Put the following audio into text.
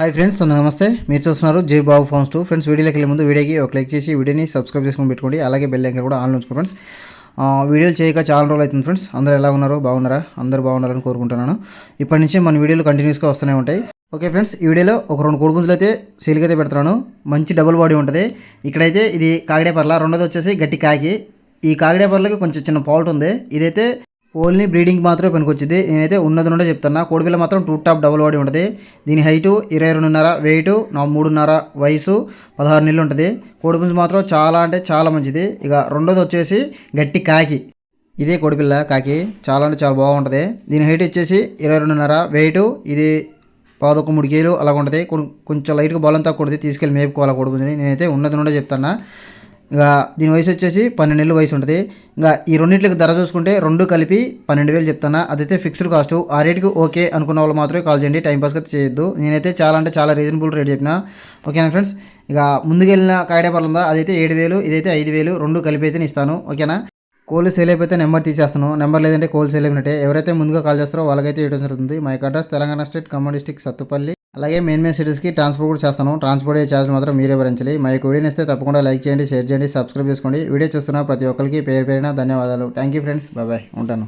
Hi friends అందరూ నమస్తే. మీరు చూస్తున్నారు జై బాబు ఫార్మ్స్ టూ. ఫ్రెండ్స్ వీడియోకి వెళ్ళే ముందు వీడియోకి ఒక లైక్ చేసి వీడియోని సబ్స్క్రైబ్ చేసుకొని పెట్టుకోండి. అలాగే బెల్ ఐకన్ కూడా ఆన్ ఉంచుకోండి ఫ్రెండ్స్ ఆ, వీడియోలు చేయక చాలా రోజులు అవుతుంది ఫ్రెండ్స్ అందరూ ఎలా ఉన్నారు? బాగున్నారా? అందరూ బాగున్నారని కోరుకుంటున్నాను. ఇప్పటి నుంచి మన వీడియోలు కంటిన్యూస్గా వస్తూనే ఉంటాయి. ఓకే ఫ్రెండ్స్ ఈ వీడియోలో ఒక రెండు కోడిపుంజులు అయితే సేల్కి అయితే పెడుతున్నాను. మంచి డబుల్ బాడీ ఉంటుంది. ఇక్కడైతే ఇది కాకిడే పర్ల. రెండోది వచ్చేసి గట్టి కాకి. ఈ కాకిడే పర్లకి కొంచెం చిన్న ఫాల్ట్ ఉంది. ఇదైతే ఓన్లీ బ్రీడింగ్ మాత్రమే పనికొచ్చింది. నేనైతే ఉన్నది నుండే చెప్తున్నా. కోడిపిల్ల మాత్రం టూ టాప్ డబుల్ బాడీ ఉంటుంది. దీని హైటు ఇరవై రెండున్నర వెయిట్ నా మూడున్నర వయసు పదహారు నెలలు ఉంటుంది. కోడిపుంజు మాత్రం చాలా అంటే చాలా మంచిది. ఇక రెండోది వచ్చేసి గట్టి కాకి. ఇదే కోడిపిల్ల కాకి. చాలా అంటే చాలా బాగుంటుంది. దీని హైట్ వచ్చేసి ఇరవై రెండున్నర వెయిట్ ఇది పాదొక మూడు కేలు అలాగ ఉంటుంది కొంచెం లైట్గా బలం తక్కువ ఉంటుంది. తీసుకెళ్ళి మేపుకోవాలి కోడిపుంజుని. నేనైతే ఉన్నది నుండే చెప్తాను ఇక దీని వయసు వచ్చేసి పన్నెండు నెలల వయసు ఉంటుంది. ఇంకా ఈ రెండింటికి ధర చూసుకుంటే రెండు కలిపి పన్నెండు వేలు చెప్తాను అదైతే ఫిక్స్డ్ కాస్ట్ ఆ రేటుకి ఓకే అనుకున్న వాళ్ళు మాత్రమే కాల్ చేయండి. టైం అయితే చేయొద్దు. నేనైతే చాలా అంటే చాలా రీజనబుల్ రేట్ చెప్పిన. ఓకేనా ఫ్రెండ్స్ ఇక ముందుకెళ్ళిన కాయడే పర్లు ఉందా? అదైతే ఏడు వేలు ఇదైతే ఐదు వేలు రెండు కలిపి అయితే ఇస్తాను. ఓకేనా కోళ్ళు సేల్ అయిపోతే నెంబర్ తీసేస్తాను. నెంబర్ లేదంటే కోళ్ళు సేల్ అయినట్టే ఎవరైతే ముందుగా కాల్ చేస్తారో వాళ్ళకైతే ఇవ్వడం జరుగుతుంది. మా యొక్క address Telangana state Khammam district Sathupalli అలాగే మెయిన్ మెయిన్ సిటీస్కి ట్రాన్స్పోర్ట్ కూడా చేస్తాను. ట్రాన్స్పోర్ట్ ఛార్జ్ మాత్రం మీరే భరించాలి మా యొక్క వీడియోని ఇస్తే తప్పకుండా లైక్ చేయండి షేర్ చేయండి సబ్స్క్రైబ్ చేసుకోండి. వీడియో చూస్తున్న ప్రతి ఒక్కరికి పేరు పేరిన ధన్యవాదాలు. థ్యాంక్ యూ ఫ్రెండ్స్ బాయ్ ఉంటాను.